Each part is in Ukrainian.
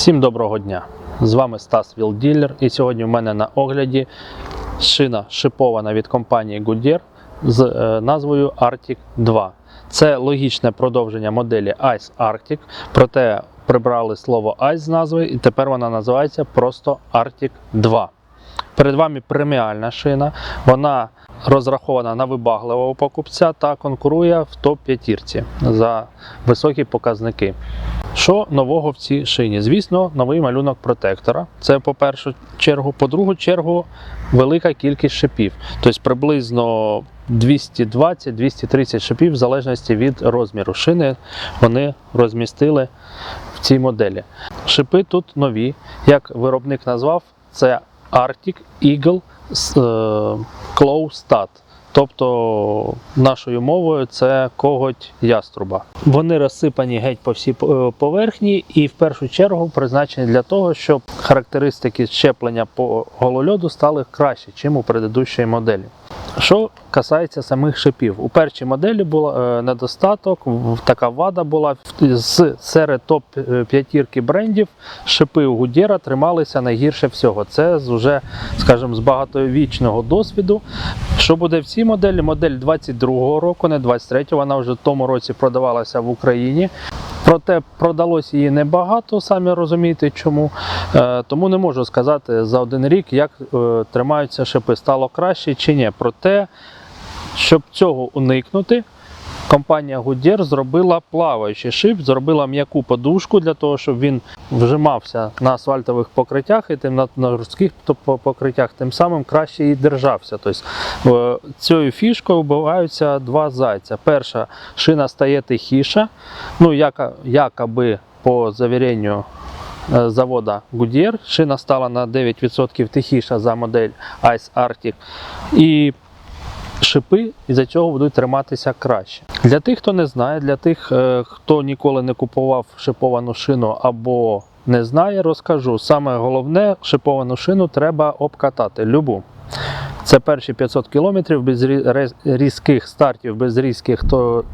Всім доброго дня! З вами Стас Вілділер і сьогодні в мене на огляді шина шипована від компанії Goodyear з е, назвою Arctic 2. Це логічне продовження моделі Ice Arctic, проте прибрали слово Ice з назви і тепер вона називається просто Arctic 2. Перед вами преміальна шина. Вона розрахована на вибагливого покупця та конкурує в топ-5 за високі показники. Що нового в цій шині? Звісно, новий малюнок протектора. Це по першу чергу. По другу чергу, велика кількість шипів. Тобто приблизно 220-230 шипів, в залежності від розміру шини, вони розмістили в цій моделі. Шипи тут нові. Як виробник назвав, це Arctic Eagle е, Claw Stat. Тобто нашою мовою це коготь яструба. Вони розсипані геть по всій е, поверхні і в першу чергу призначені для того, щоб характеристики щеплення по голольоду стали краще, чим у предыдущій моделі. Що касається самих шипів, у першій моделі був е, недостаток, така вада була з серед топ п'ятірки брендів. Шипи у Гудєра трималися найгірше всього. Це з уже, скажімо, з багатовічного досвіду. Що буде в цій моделі? Модель 22-го року, не 23-го, вона вже в тому році продавалася в Україні. Проте продалось її небагато, самі розумієте чому. Е, тому не можу сказати за один рік, як е, тримаються шипи, стало краще чи ні. Проте, щоб цього уникнути, компанія Goodyear зробила плаваючий шип, зробила м'яку подушку для того, щоб він вжимався на асфальтових покриттях і тим на, жорстких покриттях, тим самим краще і держався. Тобто, е, цією фішкою вбиваються два зайця. Перша шина стає тихіша, ну, яка, якоби по завіренню е, завода Goodyear, шина стала на 9% тихіша за модель Ice Arctic. І шипи із-за цього будуть триматися краще. Для тих, хто не знає, для тих, е, хто ніколи не купував шиповану шину або не знає, розкажу. Саме головне, шиповану шину треба обкатати любу. Це перші 500 кілометрів без різких стартів, без різких то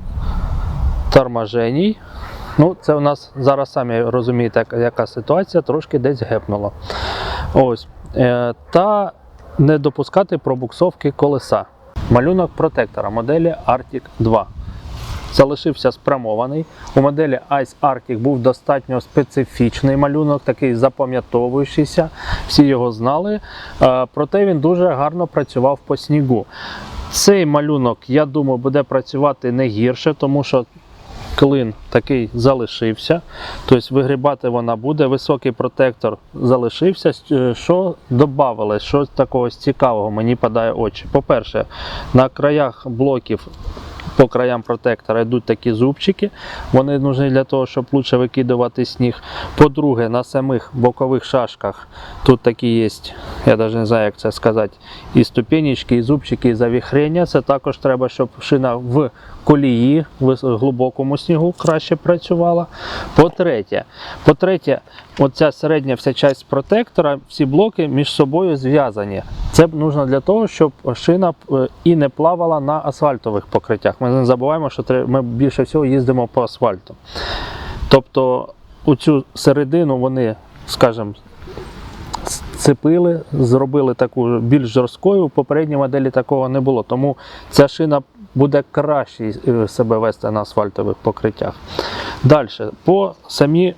торможеній. Ну, це у нас зараз самі розумієте, яка- ситуація, трошки десь гепнуло. Ось. Е, та не допускати пробуксовки колеса. Малюнок протектора моделі Arctic 2 залишився спрямований. У моделі Ice Arctic був достатньо специфічний малюнок, такий запам'ятовуючийся, всі його знали. Е, Проте він дуже гарно працював по снігу. Цей малюнок, я думаю, буде працювати не гірше, тому що клин такий залишився. Тобто вигрібати вона буде. Високий протектор залишився. Е, Що додавали? Що такого цікавого мені падає очі? По-перше, на краях блоків. По краям протектора йдуть такі зубчики, вони нужні для того, щоб лучше викидувати сніг. По-друге, на самих бокових шашках тут такі є, я навіть не знаю, як це сказати, і ступенечки, і зубчики, і завіхрення. Це також треба, щоб шина в колії, в глибокому снігу краще працювала. По-третє, по-третє, оця середня вся часть протектора, всі блоки між собою зв'язані. Це потрібно для того, щоб шина е, і не плавала на асфальтових покриттях. Ми не забуваємо, що ми більше всього їздимо по асфальту. Тобто у цю середину вони, скажімо, цепили, зробили таку більш жорсткою. У попередній моделі такого не було. Тому ця шина буде краще е, себе вести на асфальтових покриттях. Далі, по самі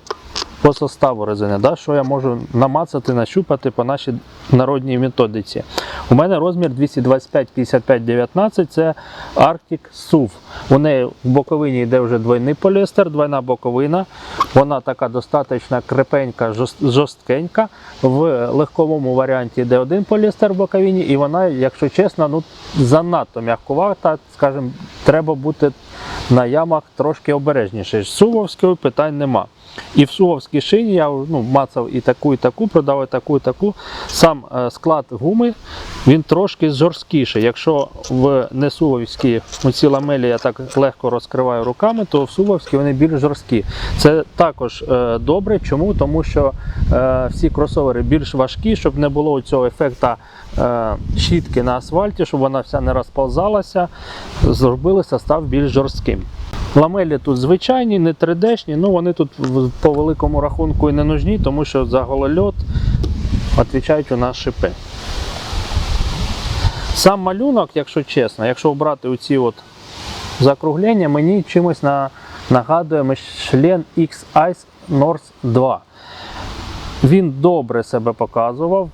по составу резини, да, що я можу намацати, нащупати по нашій народній методиці. У мене розмір 225 55 19 це Arctic SUV. У неї в боковині йде вже двойний поліестер, двойна боковина. Вона така достатньо крепенька, жорст- жорсткенька. В легковому варіанті йде один поліестер в боковині, і вона, якщо чесно, ну, занадто м'якувата. Скажімо, треба бути на ямах трошки обережніше. З Сувовською питань нема. І в сувовській шині я ну, мацав і таку, і таку, продав і таку, і таку. Сам е, склад гуми він трошки жорсткіший. Якщо в несувовській ці ламелі я так легко розкриваю руками, то в сувовській вони більш жорсткі. Це також е, добре. Чому? Тому що е, всі кросовери більш важкі, щоб не було цього ефекту щітки на асфальті, щоб вона вся не розповзалася, зробили состав більш жорстким. Ламелі тут звичайні, не 3D-шні, ну вони тут по великому рахунку і не нужні, тому що за голольот відповідають у нас шипи. Сам малюнок, якщо чесно, якщо обрати оці от закруглення, мені чимось на, нагадує Michelin X-Ice North 2. Він добре себе показував,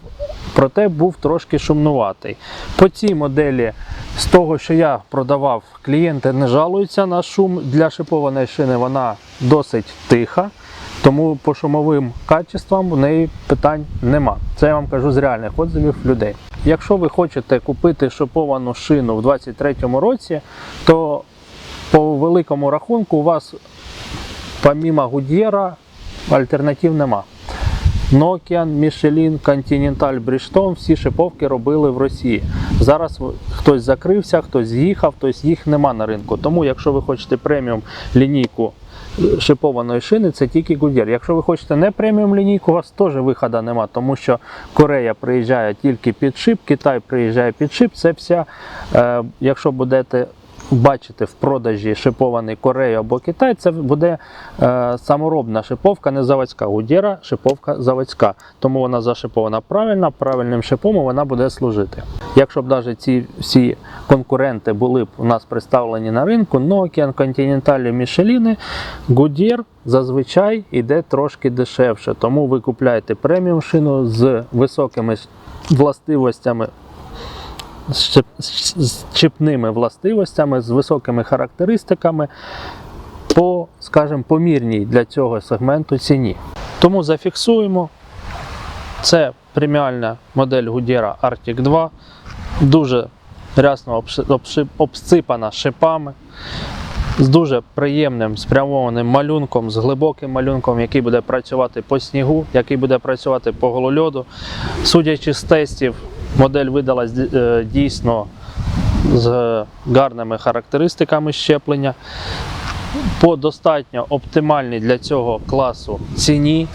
проте був трошки шумнуватий. По цій моделі, з того, що я продавав, клієнти не жалуються на шум для шипованої шини, вона досить тиха. Тому по шумовим качествам в неї питань нема. Це я вам кажу з реальних отзивів людей. Якщо ви хочете купити шиповану шину в 2023 році, то по великому рахунку у вас помимо Гудєра альтернатив нема. Nokian, Michelin, Continental, Bridgestone всі шиповки робили в Росії. Зараз хтось закрився, хтось з'їхав, тобто їх нема на ринку. Тому, якщо ви хочете преміум лінійку е, шипованої шини, це тільки Goodyear. Якщо ви хочете не преміум лінійку, у вас теж виходу нема, тому що Корея приїжджає тільки під шип, Китай приїжджає під шип. Це вся, е, якщо будете бачити в продажі шипований Корею або Китай, це буде е, саморобна шиповка, не заводська. Гудєра шиповка заводська. Тому вона зашипована правильно, правильним шипом вона буде служити. Якщо б навіть ці всі конкуренти були б у нас представлені на ринку, Nokian, Continental, Michelin, Goodyear зазвичай йде трошки дешевше. Тому ви купляєте преміум шину з високими властивостями з чіпними властивостями, з високими характеристиками по, скажімо, помірній для цього сегменту ціні. Тому зафіксуємо. Це преміальна модель Goodyear Arctic 2, дуже рясно обсипана шипами, з дуже приємним спрямованим малюнком, з глибоким малюнком, який буде працювати по снігу, який буде працювати по голольоду. Судячи з тестів, модель видалась е, дійсно з гарними характеристиками щеплення. По достатньо оптимальній для цього класу ціні.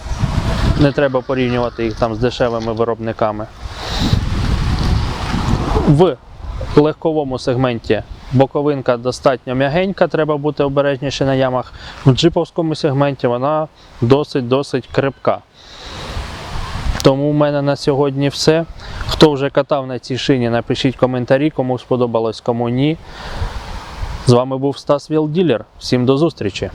Не треба порівнювати їх там з дешевими виробниками. В легковому сегменті боковинка достатньо м'ягенька, треба бути обережніше на ямах. В джиповському сегменті вона досить-досить крепка. Тому в мене на сьогодні все. Хто вже катав на цій шині, напишіть коментарі, кому сподобалось, кому ні. З вами був Стас Вілділер. Всім до зустрічі!